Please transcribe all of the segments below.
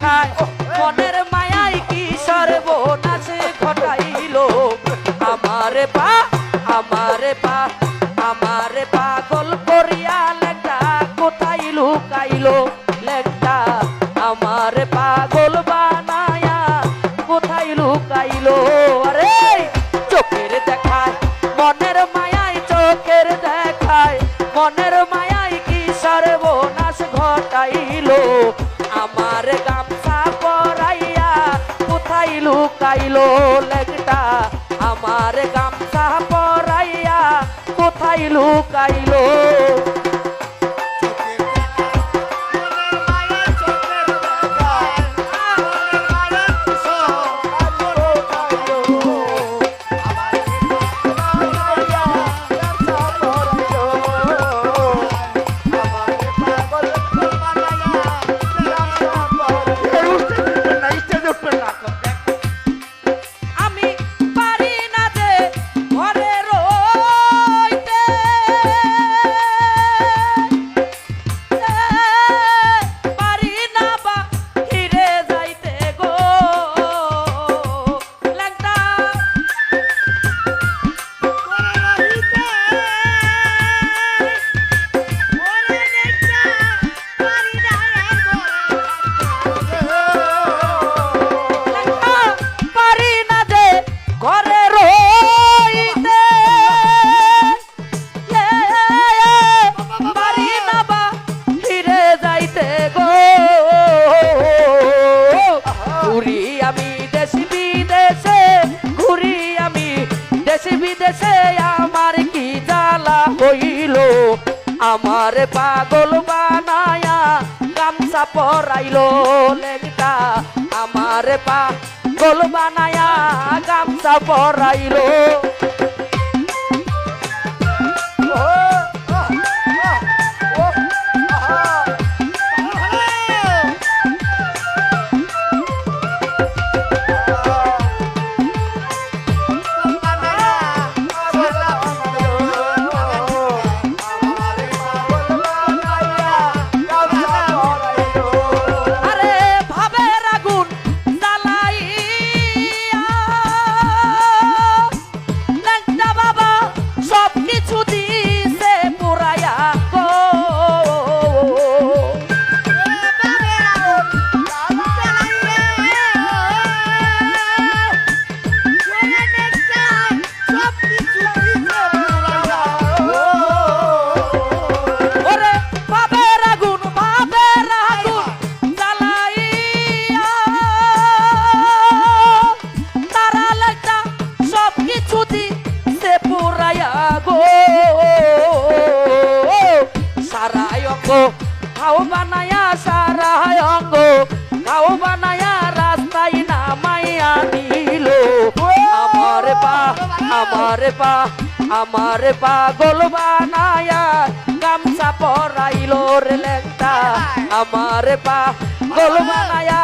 মনের মায়াই আমারে পা আমারে পাগল করিয়া লেখা কোথায় লুকাইলো? লেখা আমারে পাগল লুকাইলো লেগটা আমার গামছা পরাইয়া কোথায় লুকাইলো? আমার পাগল বানায়া গামছা পরাইলো লেগটা। আমার পাগল বানায়া গামছা পরাইলো। পুরাইয়া গো। সারাই অঙ্গ খাও বানায়া সারাই অঙ্গ খাও বানায়া রাস্তায় নামাইয়া দিল আমার পা আমার পা, আমার পাগল বানায়া গামছা পরাইলো রে লেংটা। আমার পা গোল বানায়া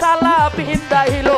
সালা পিন্দাইলো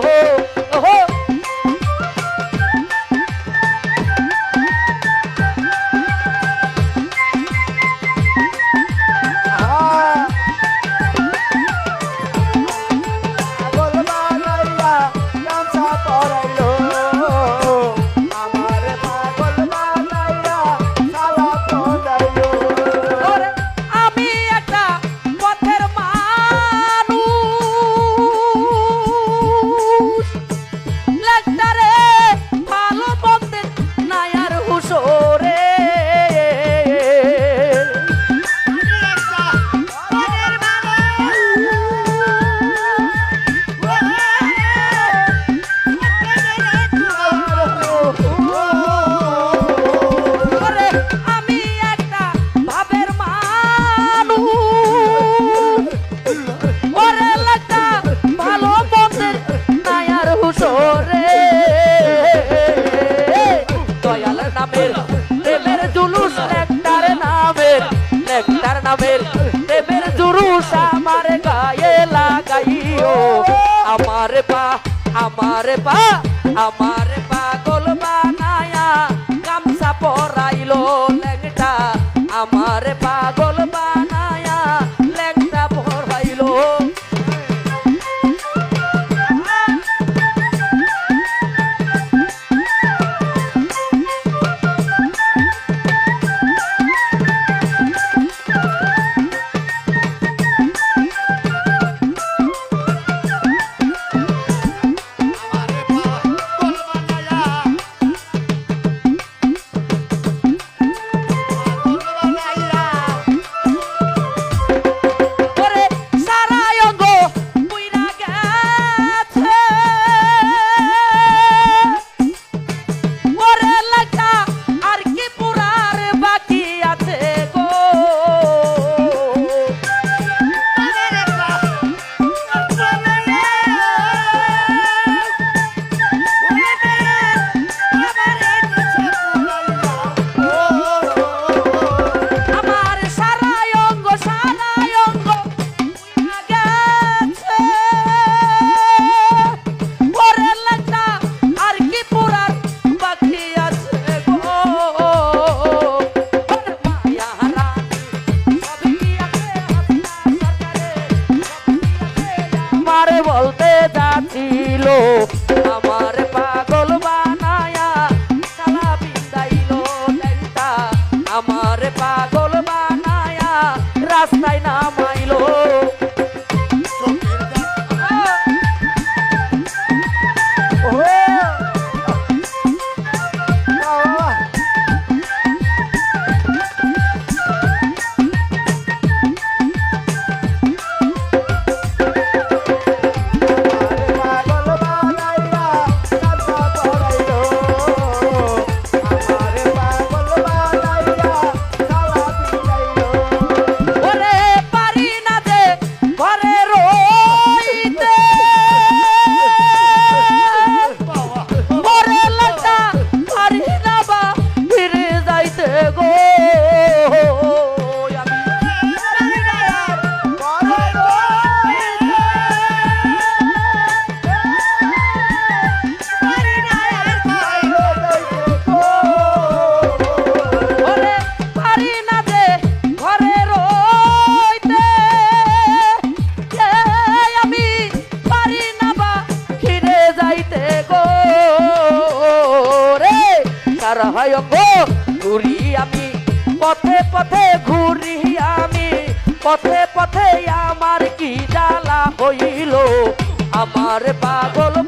নামের দেবের জুলুস আমার গায়ে লাগাইও। আমার পা আমার পা, আমার পাগল বানায়া গামছা পরাইলো লেংটা আমার পাগল যাচ্ছিল আমার পাগল বানায়া সালা বিদাইল ল্যাংটা আমার পাগল বানায়া রাস্তায় নামাইলো। গো। ঘুরি আমি, পথে পথে ঘুরি আমি, পথে পথে আমার কি জ্বালা হইল? আমার পাগল